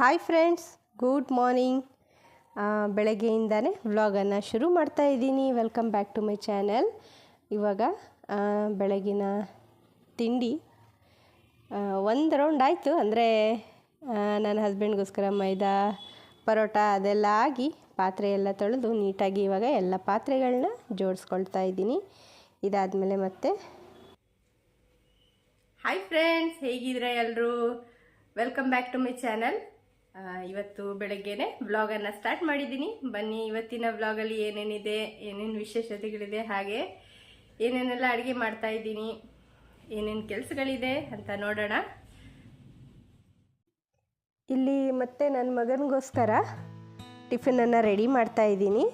Hi friends good morning ಬೆಳಗ್ಗೆಯಿಂದನೇ ವ್ಲಾಗನ್ನು ಶುರು ಮಾಡ್ತಾ ಇದ್ದೀನಿ. Welcome back to my channel ಇವಾಗ ಬೆಳಗಿನ ತಿಂಡಿ ಒಂದು ರೌಂಡ್ ಆಯಿತು. ಅಂದರೆ ನನ್ನ ಹಸ್ಬೆಂಡ್ಗೋಸ್ಕರ ಮೈದಾ ಪರೋಟ ಅದೆಲ್ಲ ಆಗಿ ಪಾತ್ರೆ ಎಲ್ಲ ತೊಳೆದು ನೀಟಾಗಿ ಇವಾಗ ಎಲ್ಲ ಪಾತ್ರೆಗಳನ್ನ ಜೋಡಿಸ್ಕೊಳ್ತಾ ಇದ್ದೀನಿ. ಇದಾದಮೇಲೆ ಮತ್ತೆ. ಹಾಯ್ ಫ್ರೆಂಡ್ಸ್ ಹೇಗಿದ್ರೆ ಎಲ್ಲರೂ welcome back to my channel ಇವತ್ತು ಬೆಳಗ್ಗೆನೆ ವ್ಲಾಗನ್ನು ಸ್ಟಾರ್ಟ್ ಮಾಡಿದ್ದೀನಿ. ಬನ್ನಿ, ಇವತ್ತಿನ ವ್ಲಾಗಲ್ಲಿ ಏನೇನಿದೆ, ಏನೇನು ವಿಶೇಷತೆಗಳಿದೆ, ಹಾಗೆ ಏನೇನೆಲ್ಲ ಅಡುಗೆ ಮಾಡ್ತಾ ಇದ್ದೀನಿ, ಏನೇನು ಕೆಲಸಗಳಿದೆ ಅಂತ ನೋಡೋಣ. ಇಲ್ಲಿ ಮತ್ತೆ ನನ್ನ ಮಗನಿಗೋಸ್ಕರ ಟಿಫಿನನ್ನು ರೆಡಿ ಮಾಡ್ತಾ ಇದ್ದೀನಿ.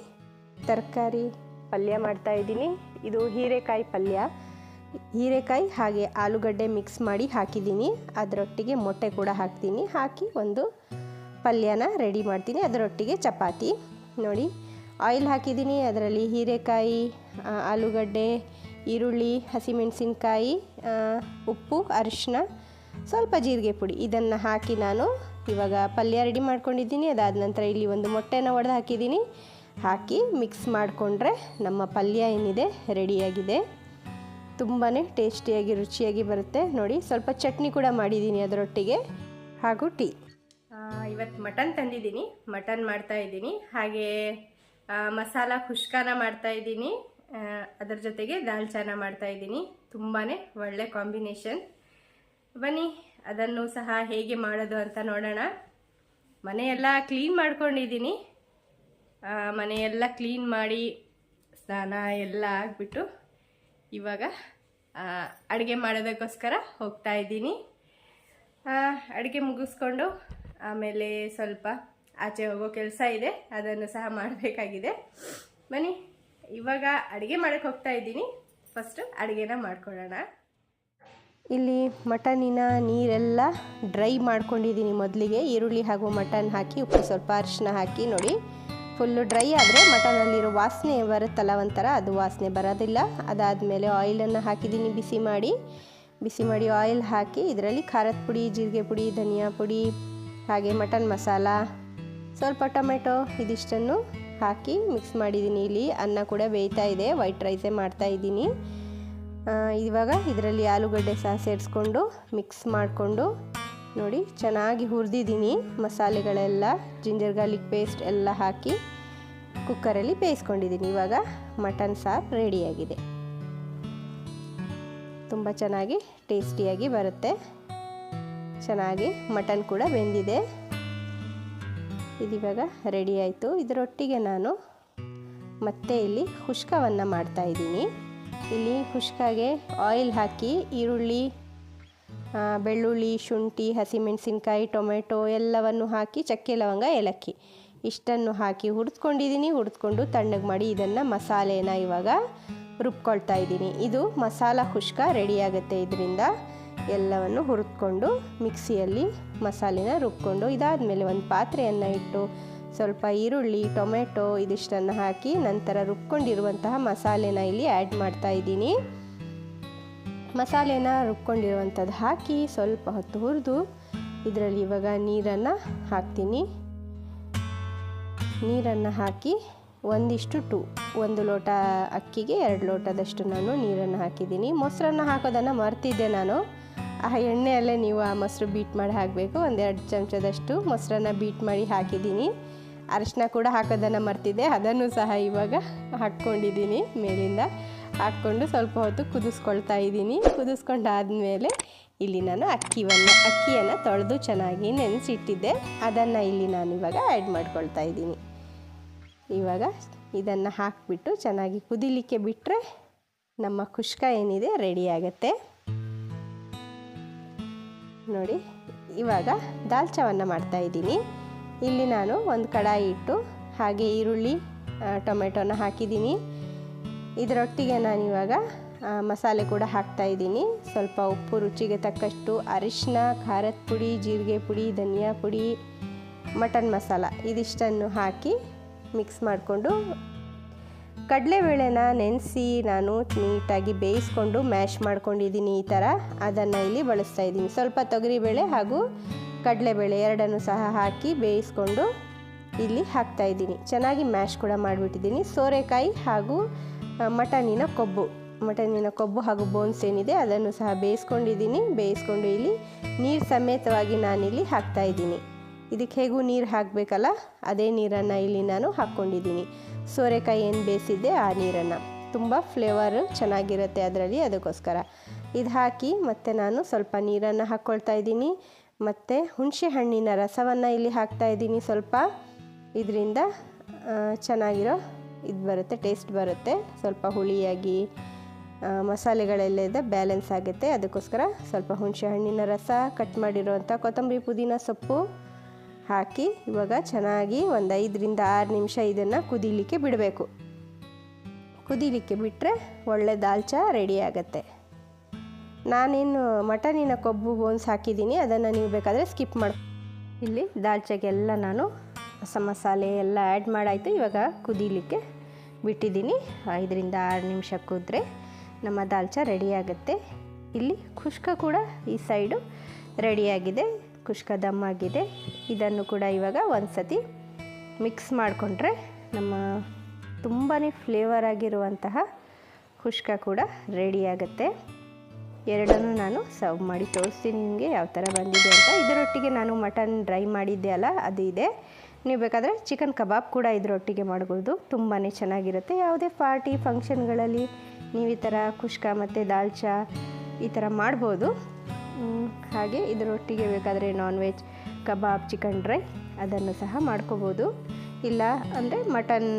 ತರಕಾರಿ ಪಲ್ಯ ಮಾಡ್ತಾ ಇದ್ದೀನಿ. ಇದು ಹೀರೆಕಾಯಿ ಪಲ್ಯ. ಹೀರೆಕಾಯಿ ಹಾಗೆ ಆಲೂಗಡ್ಡೆ ಮಿಕ್ಸ್ ಮಾಡಿ ಹಾಕಿದ್ದೀನಿ. ಅದರೊಟ್ಟಿಗೆ ಮೊಟ್ಟೆ ಕೂಡ ಹಾಕ್ತೀನಿ. ಹಾಕಿ ಒಂದು ಪಲ್ಯನ ರೆಡಿ ಮಾಡ್ತೀನಿ. ಅದರೊಟ್ಟಿಗೆ ಚಪಾತಿ. ನೋಡಿ, ಆಯಿಲ್ ಹಾಕಿದ್ದೀನಿ. ಅದರಲ್ಲಿ ಹೀರೆಕಾಯಿ ಆಲೂಗಡ್ಡೆ, ಈರುಳ್ಳಿ, ಹಸಿಮೆಣಸಿನ್ಕಾಯಿ ಉಪ್ಪು ಅರಿಶಿನ ಸ್ವಲ್ಪ ಜೀರಿಗೆ ಪುಡಿ. ಇದನ್ನು ಹಾಕಿ ನಾನು ಇವಾಗ ಪಲ್ಯ ರೆಡಿ ಮಾಡ್ಕೊಂಡಿದ್ದೀನಿ. ಅದಾದ ನಂತರ ಇಲ್ಲಿ ಒಂದು ಮೊಟ್ಟೆನ ಒಡೆದು ಹಾಕಿದ್ದೀನಿ. ಹಾಕಿ ಮಿಕ್ಸ್ ಮಾಡಿಕೊಂಡ್ರೆ ನಮ್ಮ ಪಲ್ಯ ಏನಿದೆ, ರೆಡಿಯಾಗಿದೆ. ತುಂಬಾ ಟೇಸ್ಟಿಯಾಗಿ, ರುಚಿಯಾಗಿ ಬರುತ್ತೆ. ನೋಡಿ, ಸ್ವಲ್ಪ ಚಟ್ನಿ ಕೂಡ ಮಾಡಿದ್ದೀನಿ ಅದರೊಟ್ಟಿಗೆ. ಹಾಗೂ ಟೀ. ಇವತ್ತು ಮಟನ್ ತಂದಿದ್ದೀನಿ. ಮಟನ್ ಮಾಡ್ತಾ ಇದ್ದೀನಿ. ಹಾಗೆ ಮಸಾಲ ಖುಷ್ಕಾನ ಮಾಡ್ತಾ ಇದ್ದೀನಿ. ಅದರ ಜೊತೆಗೆ ದಾಲ್ಚಾನ ಮಾಡ್ತಾಯಿದ್ದೀನಿ ತುಂಬಾ ಒಳ್ಳೆ ಕಾಂಬಿನೇಷನ್. ಬನ್ನಿ, ಅದನ್ನು ಸಹ ಹೇಗೆ ಮಾಡೋದು ಅಂತ ನೋಡೋಣ. ಮನೆಯೆಲ್ಲ ಕ್ಲೀನ್ ಮಾಡ್ಕೊಂಡಿದ್ದೀನಿ. ಮನೆಯೆಲ್ಲ ಕ್ಲೀನ್ ಮಾಡಿ ಸ್ನಾನ ಎಲ್ಲ ಆಗಿಬಿಟ್ಟು ಇವಾಗ ಅಡುಗೆ ಮಾಡೋದಕ್ಕೋಸ್ಕರ ಹೋಗ್ತಾ ಇದ್ದೀನಿ. ಅಡುಗೆ ಮುಗಿಸ್ಕೊಂಡು ಆಮೇಲೆ ಸ್ವಲ್ಪ ಆಚೆ ಹೋಗೋ ಕೆಲಸ ಇದೆ, ಅದನ್ನು ಸಹ ಮಾಡಬೇಕಾಗಿದೆ. ಬನ್ನಿ, ಇವಾಗ ಅಡುಗೆ ಮಾಡೋಕ್ಕೆ ಹೋಗ್ತಾ ಇದ್ದೀನಿ. ಫಸ್ಟು ಅಡುಗೆನ ಮಾಡ್ಕೊಳ್ಳೋಣ. ಇಲ್ಲಿ ಮಟನಿನ ನೀರೆಲ್ಲ ಡ್ರೈ ಮಾಡ್ಕೊಂಡಿದ್ದೀನಿ ಮೊದಲಿಗೆ. ಈರುಳ್ಳಿ ಹಾಗೂ ಮಟನ್ ಹಾಕಿ, ಉಪ್ಪು ಸ್ವಲ್ಪ ಅರಿಶಿನ ಹಾಕಿ, ನೋಡಿ. ಫುಲ್ಲು ಡ್ರೈ ಆದರೆ ಮಟನಲ್ಲಿರೋ ವಾಸನೆ ಬರುತ್ತಲ್ಲ ಒಂಥರ, ಅದು ವಾಸನೆ ಬರೋದಿಲ್ಲ. ಅದಾದಮೇಲೆ ಆಯಿಲನ್ನು ಹಾಕಿದ್ದೀನಿ ಬಿಸಿ ಮಾಡಿ. ಬಿಸಿ ಮಾಡಿ ಆಯಿಲ್ ಹಾಕಿ, ಇದರಲ್ಲಿ ಖಾರದ ಪುಡಿ, ಜೀರಿಗೆ ಪುಡಿ, ಧನಿಯಾ ಪುಡಿ ಹಾಗೆ ಮಟನ್ ಮಸಾಲ, ಸ್ವಲ್ಪ ಟೊಮೆಟೊ ಇದಿಷ್ಟನ್ನು ಹಾಕಿ ಮಿಕ್ಸ್ ಮಾಡಿದ್ದೀನಿ. ಇಲ್ಲಿ ಅನ್ನ ಕೂಡ ಬೇಯ್ತಾ ಇದೆ, ವೈಟ್ ರೈಸೇ ಮಾಡ್ತಾ ಇದ್ದೀನಿ. ಇವಾಗ ಇದರಲ್ಲಿ ಆಲೂಗಡ್ಡೆ ಸಹ ಸೇರಿಸ್ಕೊಂಡು ಮಿಕ್ಸ್ ಮಾಡಿಕೊಂಡು ನೋಡಿ, ಚೆನ್ನಾಗಿ ಹುರಿದಿದ್ದೀನಿ. ಮಸಾಲೆಗಳೆಲ್ಲ, ಜಿಂಜರ್ ಗಾರ್ಲಿಕ್ ಪೇಸ್ಟ್ ಎಲ್ಲ ಹಾಕಿ ಕುಕ್ಕರಲ್ಲಿ ಬೇಯಿಸ್ಕೊಂಡಿದ್ದೀನಿ. ಇವಾಗ ಮಟನ್ ಸಾರು ರೆಡಿಯಾಗಿದೆ. ತುಂಬ ಚೆನ್ನಾಗಿ ಟೇಸ್ಟಿಯಾಗಿ ಬರುತ್ತೆ. ಚೆನ್ನಾಗಿ ಮಟನ್ ಕೂಡ ಬೆಂದಿದೆ. ಇದಿವಾಗ ರೆಡಿ ಆಯಿತು. ಇದರೊಟ್ಟಿಗೆ ನಾನು ಮತ್ತೆ ಇಲ್ಲಿ ಹುಷ್ಕವನ್ನು ಮಾಡ್ತಾ ಇದ್ದೀನಿ. ಇಲ್ಲಿ ಹುಷ್ಕಾಗೆ ಆಯಿಲ್ ಹಾಕಿ ಈರುಳ್ಳಿ ಬೆಳ್ಳುಳ್ಳಿ, ಶುಂಠಿ, ಹಸಿಮೆಣಸಿನ್ಕಾಯಿ, ಟೊಮೆಟೊ ಎಲ್ಲವನ್ನು ಹಾಕಿ ಚಕ್ಕೆ ಲವಂಗ, ಏಲಕ್ಕಿ. ಇಷ್ಟನ್ನು ಹಾಕಿ ಹುರಿದ್ಕೊಂಡಿದ್ದೀನಿ. ಹುರಿದ್ಕೊಂಡು ತಣ್ಣಗೆ ಮಾಡಿ ಇದನ್ನು ಮಸಾಲೆನ ಇವಾಗ ರುಬ್ಕೊಳ್ತಾ ಇದ್ದೀನಿ. ಇದು ಮಸಾಲ ಹುಷ್ಕ ರೆಡಿಯಾಗುತ್ತೆ ಇದರಿಂದ. ಎಲ್ಲವನ್ನು ಹುರಿದ್ಕೊಂಡು ಮಿಕ್ಸಿಯಲ್ಲಿ ಮಸಾಲೆನ ರುಬ್ಕೊಂಡು ಇದಾದಮೇಲೆ ಒಂದು ಪಾತ್ರೆಯನ್ನು ಇಟ್ಟು ಸ್ವಲ್ಪ ಈರುಳ್ಳಿ, ಟೊಮೆಟೊ ಇದಿಷ್ಟನ್ನು ಹಾಕಿ ನಂತರ ರುಬ್ಕೊಂಡಿರುವಂತಹ ಮಸಾಲೆನ ಇಲ್ಲಿ ಆ್ಯಡ್ ಮಾಡ್ತಾ ಇದ್ದೀನಿ. ಮಸಾಲೆನ ರುಬ್ಕೊಂಡಿರುವಂಥದ್ದು ಹಾಕಿ ಸ್ವಲ್ಪ ಹೊತ್ತು ಹುರಿದು ಇದರಲ್ಲಿ ಇವಾಗ ನೀರನ್ನು ಹಾಕ್ತೀನಿ. ನೀರನ್ನು ಹಾಕಿ ಒಂದಿಷ್ಟು ಟು, ಒಂದು ಲೋಟ ಅಕ್ಕಿಗೆ ಎರಡು ಲೋಟದಷ್ಟು ನಾನು ನೀರನ್ನು ಹಾಕಿದ್ದೀನಿ. ಮೊಸರನ್ನು ಹಾಕೋದನ್ನು ಮರ್ತಿದ್ದೆ ನಾನು. ಆ ಎಣ್ಣೆಯಲ್ಲೇ ನೀವು ಆ ಮೊಸರು ಬೀಟ್ ಮಾಡಿ ಹಾಕಬೇಕು. ಒಂದೆರಡು ಚಮಚದಷ್ಟು ಮೊಸರನ್ನ ಬೀಟ್ ಮಾಡಿ ಹಾಕಿದ್ದೀನಿ. ಅರಿಶಿನ ಕೂಡ ಹಾಕೋದನ್ನು ಮರ್ತಿದ್ದೆ. ಅದನ್ನು ಸಹ ಇವಾಗ ಹಾಕ್ಕೊಂಡಿದ್ದೀನಿ ಮೇಲಿಂದ. ಹಾಕ್ಕೊಂಡು ಸ್ವಲ್ಪ ಹೊತ್ತು ಕುದಿಸ್ಕೊಳ್ತಾ ಇದ್ದೀನಿ. ಕುದಿಸ್ಕೊಂಡಾದ್ಮೇಲೆ ಇಲ್ಲಿ ನಾನು ಅಕ್ಕಿವನ್ನು, ಅಕ್ಕಿಯನ್ನು ತೊಳೆದು ಚೆನ್ನಾಗಿ ನೆನೆಸಿಟ್ಟಿದ್ದೆ. ಅದನ್ನು ಇಲ್ಲಿ ನಾನು ಇವಾಗ ಆ್ಯಡ್ ಮಾಡ್ಕೊಳ್ತಾ ಇದ್ದೀನಿ. ಇವಾಗ ಇದನ್ನು ಹಾಕಿಬಿಟ್ಟು ಚೆನ್ನಾಗಿ ಕುದಿಲಿಕ್ಕೆ ಬಿಟ್ಟರೆ ನಮ್ಮ ಖುಷ್ಕ ಏನಿದೆ ರೆಡಿ ನೋಡಿ, ಇವಾಗ ದಾಲ್ಚವನ್ನು ಮಾಡ್ತಾ ಇದ್ದೀನಿ. ಇಲ್ಲಿ ನಾನು ಒಂದು ಕಡಾಯಿ ಇಟ್ಟು, ಹಾಗೆ ಈರುಳ್ಳಿ ಟೊಮೆಟೋನ ಹಾಕಿದ್ದೀನಿ. ಇದರೊಟ್ಟಿಗೆ ನಾನಿವಾಗ ಮಸಾಲೆ ಕೂಡ ಹಾಕ್ತಾ ಇದ್ದೀನಿ. ಸ್ವಲ್ಪ ಉಪ್ಪು, ರುಚಿಗೆ ತಕ್ಕಷ್ಟು ಅರಿಶಿನ ಖಾರದ ಪುಡಿ, ಜೀರಿಗೆ ಪುಡಿ, ಧನಿಯಾ ಪುಡಿ, ಮಟನ್ ಮಸಾಲ, ಇದಿಷ್ಟನ್ನು ಹಾಕಿ ಮಿಕ್ಸ್ ಮಾಡಿಕೊಂಡು ಕಡಲೆಬೇಳೆನ ನೆನೆಸಿ ನಾನು ನೀಟಾಗಿ ಬೇಯಿಸ್ಕೊಂಡು ಮ್ಯಾಶ್ ಮಾಡ್ಕೊಂಡಿದ್ದೀನಿ ಈ ಥರ. ಅದನ್ನು ಇಲ್ಲಿ ಬಳಸ್ತಾ ಇದ್ದೀನಿ. ಸ್ವಲ್ಪ ತೊಗರಿಬೇಳೆ ಹಾಗೂ ಕಡಲೆಬೇಳೆ ಎರಡನ್ನು ಸಹ ಹಾಕಿ ಬೇಯಿಸ್ಕೊಂಡು ಇಲ್ಲಿ ಹಾಕ್ತಾ ಇದ್ದೀನಿ. ಚೆನ್ನಾಗಿ ಮ್ಯಾಶ್ ಕೂಡ ಮಾಡಿಬಿಟ್ಟಿದ್ದೀನಿ. ಸೋರೆಕಾಯಿ ಹಾಗೂ ಮಟನಿನ ಕೊಬ್ಬು. ಮಟನಿನ ಕೊಬ್ಬು ಹಾಗೂ ಬೋನ್ಸ್ ಏನಿದೆ ಅದನ್ನು ಸಹ ಬೇಯಿಸ್ಕೊಂಡಿದ್ದೀನಿ. ಬೇಯಿಸ್ಕೊಂಡು ಇಲ್ಲಿ ನೀರು ಸಮೇತವಾಗಿ ನಾನಿಲ್ಲಿ ಹಾಕ್ತಾ ಇದ್ದೀನಿ. ಇದಕ್ಕೆ ಹೇಗೂ ನೀರು ಹಾಕಬೇಕಲ್ಲ, ಅದೇ ನೀರನ್ನು ಇಲ್ಲಿ ನಾನು ಹಾಕ್ಕೊಂಡಿದ್ದೀನಿ. ಸೋರೆಕಾಯಿ ಏನು ಬೇಯಿಸಿದ್ದೆ ಆ ನೀರನ್ನು. ತುಂಬ ಫ್ಲೇವರು ಚೆನ್ನಾಗಿರುತ್ತೆ ಅದರಲ್ಲಿ ಅದಕ್ಕೋಸ್ಕರ. ಇದು ಹಾಕಿ ಮತ್ತು ನಾನು ಸ್ವಲ್ಪ ನೀರನ್ನು ಹಾಕ್ಕೊಳ್ತಾ ಇದ್ದೀನಿ. ಮತ್ತು ಹುಣಸೆ ಹಣ್ಣಿನ ರಸವನ್ನು ಇಲ್ಲಿ ಹಾಕ್ತಾ ಇದ್ದೀನಿ ಸ್ವಲ್ಪ. ಇದರಿಂದ ಚೆನ್ನಾಗಿರೋ ಇದು ಬರುತ್ತೆ ಟೇಸ್ಟ್ ಬರುತ್ತೆ. ಸ್ವಲ್ಪ ಹುಳಿಯಾಗಿ ಮಸಾಲೆಗಳೆಲ್ಲ ಬ್ಯಾಲೆನ್ಸ್ ಆಗುತ್ತೆ. ಅದಕ್ಕೋಸ್ಕರ ಸ್ವಲ್ಪ ಹುಣಸೆ ಹಣ್ಣಿನ ರಸ ಕಟ್ ಮಾಡಿರೋವಂಥ ಕೊತ್ತಂಬರಿ ಪುದೀನ ಸೊಪ್ಪು. ಹಾಕಿ ಇವಾಗ ಚೆನ್ನಾಗಿ ಒಂದು ಐದರಿಂದ ಆರು ನಿಮಿಷ ಇದನ್ನು ಕುದೀಲಿಕ್ಕೆ ಬಿಡಬೇಕು. ಕುದೀಲಿಕ್ಕೆ ಬಿಟ್ಟರೆ ಒಳ್ಳೆ ದಾಲ್ಚಾ ರೆಡಿ ನಾನೇನು ಮಟನಿನ ಕೊಬ್ಬು ಬೋನ್ಸ್ ಹಾಕಿದ್ದೀನಿ, ಅದನ್ನು ನೀವು ಬೇಕಾದರೆ ಸ್ಕಿಪ್ ಮಾಡಿ. ಇಲ್ಲಿ ದಾಲ್ಚಾಗೆಲ್ಲ ನಾನು ಹೊಸ ಮಸಾಲೆ ಎಲ್ಲ ಆ್ಯಡ್ ಮಾಡಾಯಿತು, ಇವಾಗ ಕುದೀಲಿಕ್ಕೆ ಬಿಟ್ಟಿದ್ದೀನಿ. ಐದರಿಂದ ಆರು ನಿಮಿಷ ಕುದ್ರೆ ನಮ್ಮ ದಾಲ್ಚಾ ರೆಡಿ ಇಲ್ಲಿ ಖುಷ್ಕ ಕೂಡ ಈ ಸೈಡು ರೆಡಿಯಾಗಿದೆ ಖುಷ್ಕ ದಮ್ ಆಗಿದೆ. ಇದನ್ನು ಕೂಡ ಇವಾಗ ಒಂದು ಸತಿ ಮಿಕ್ಸ್ ಮಾಡಿಕೊಂಡ್ರೆ ನಮ್ಮ ತುಂಬಾ ಫ್ಲೇವರ್ ಆಗಿರುವಂತಹ ಖುಷ್ಕ ಕೂಡ ರೆಡಿ ಆಗುತ್ತೆ. ಎರಡನ್ನೂ ನಾನು ಸರ್ವ್ ಮಾಡಿ ತೋರಿಸ್ತೀನಿ ನಿಮಗೆ ಯಾವ ಥರ ಬಂದಿದೆ ಅಂತ. ಇದರೊಟ್ಟಿಗೆ ನಾನು ಮಟನ್ ಡ್ರೈ ಮಾಡಿದ್ದೆ ಅಲ್ಲ, ಅದು ಇದೆ. ನೀವು ಬೇಕಾದರೆ ಚಿಕನ್ ಕಬಾಬ್ ಕೂಡ ಇದರೊಟ್ಟಿಗೆ ಮಾಡ್ಬೋದು. ತುಂಬಾ ಚೆನ್ನಾಗಿರುತ್ತೆ. ಯಾವುದೇ ಪಾರ್ಟಿ ಫಂಕ್ಷನ್ಗಳಲ್ಲಿ ನೀವು ಈ ಥರ ಕುಷ್ಕ ಮತ್ತು ದಾಲ್ಚಾ ಈ ಥರ ಮಾಡ್ಬೋದು. ಹಾಗೆ ಇದರೊಟ್ಟಿಗೆ ಬೇಕಾದರೆ non veg kebab chicken dry ಅದನ್ನು ಸಹ ಮಾಡ್ಕೋಬೋದು. ಇಲ್ಲ ಅಂದರೆ ಮಟನ್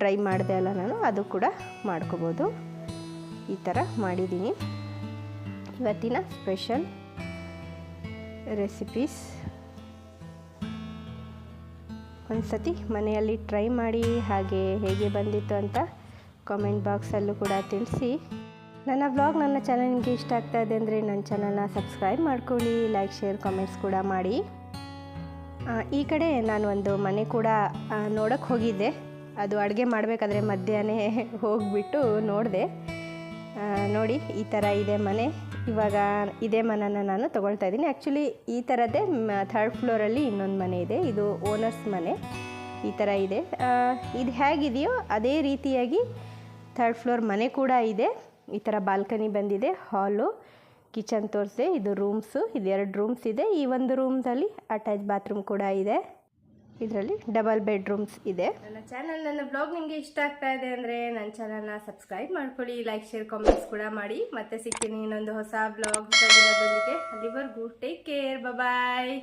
ಡ್ರೈ ಮಾಡಿದೆ ಅಲ್ಲ ನಾನು, ಅದು ಕೂಡ ಮಾಡ್ಕೋಬೋದು. ಈ ಥರ ಮಾಡಿದ್ದೀನಿ. ಇವತ್ತಿನ ಸ್ಪೆಷಲ್ ರೆಸಿಪೀಸ್ ಒಂದು ಸತಿ ಮನೆಯಲ್ಲಿ ಟ್ರೈ ಮಾಡಿ ಹಾಗೆ ಹೇಗೆ ಬಂದಿತ್ತು ಅಂತ ಕಾಮೆಂಟ್ ಬಾಕ್ಸಲ್ಲೂ ಕೂಡ ತಿಳಿಸಿ. ನನ್ನ ಬ್ಲಾಗ್ ನನ್ನ ಚಾನಲ್ ನಿಮಗೆ ಇಷ್ಟ ಆಗ್ತಾ ಇದೆ ಅಂದರೆ ನನ್ನ ಚಾನಲ್ನ ಸಬ್ಸ್ಕ್ರೈಬ್ ಮಾಡ್ಕೊಳ್ಳಿ ಲೈಕ್ ಶೇರ್ ಕಾಮೆಂಟ್ಸ್ ಕೂಡ ಮಾಡಿ. ಈ ಕಡೆ ನಾನು ಒಂದು ಮನೆ ಕೂಡ ನೋಡೋಕ್ಕೆ ಹೋಗಿದ್ದೆ. ಅದು ಅಡುಗೆ ಮಾಡಬೇಕಾದ್ರೆ ಮಧ್ಯಾಹ್ನ ಹೋಗಿಬಿಟ್ಟು ನೋಡಿದೆ. ನೋಡಿ, ಈ ಥರ ಇದೆ ಮನೆ. ಇವಾಗ ಇದೇ ಮನೆನ ನಾನು ತೊಗೊಳ್ತಾ ಇದ್ದೀನಿ. ಆ್ಯಕ್ಚುಲಿ ಈ ಥರದ್ದೇ ಥರ್ಡ್ ಫ್ಲೋರಲ್ಲಿ ಇನ್ನೊಂದು ಮನೆ ಇದೆ. ಇದು ಓನರ್ಸ್ ಮನೆ. ಈ ಥರ ಇದೆ. ಇದು ಹೇಗಿದೆಯೋ ಅದೇ ರೀತಿಯಾಗಿ ಥರ್ಡ್ ಫ್ಲೋರ್ ಮನೆ ಕೂಡ ಇದೆ. ಈ ಥರ ಬಾಲ್ಕನಿ ಬಂದಿದೆ, ಹಾಲು, ಕಿಚನ್ ತೋರಿಸಿದೆ, ಇದು ರೂಮ್ಸು, ಇದು ಎರಡು ರೂಮ್ಸ್ ಇದೆ. ಈ ಒಂದು ರೂಮ್ದಲ್ಲಿ ಅಟ್ಯಾಚ್ ಬಾತ್ರೂಮ್ ಕೂಡ ಇದೆ. ಇದರಲ್ಲಿ ಡಬಲ್ ಬೆಡ್ರೂಮ್ಸ್ ಇದೆ. ನನ್ನ ಚಾನಲ್, ನನ್ನ ಬ್ಲಾಗ್ ನಿಮಗೆ ಇಷ್ಟ ಆಗ್ತಾ ಇದೆ ಅಂದರೆ ನನ್ನ ಚಾನಲ್ನ ಸಬ್ಸ್ಕ್ರೈಬ್ ಮಾಡ್ಕೊಳ್ಳಿ, ಲೈಕ್, ಶೇರ್ ಕಾಮೆಂಟ್ಸ್ ಕೂಡ ಮಾಡಿ. ಮತ್ತೆ ಸಿಗ್ತೀನಿ ಇನ್ನೊಂದು ಹೊಸ ಬ್ಲಾಗ್ ಅಲ್ಲಿವರೆಗೂ ಟೇಕ್ ಕೇರ್ ಬಾಯ್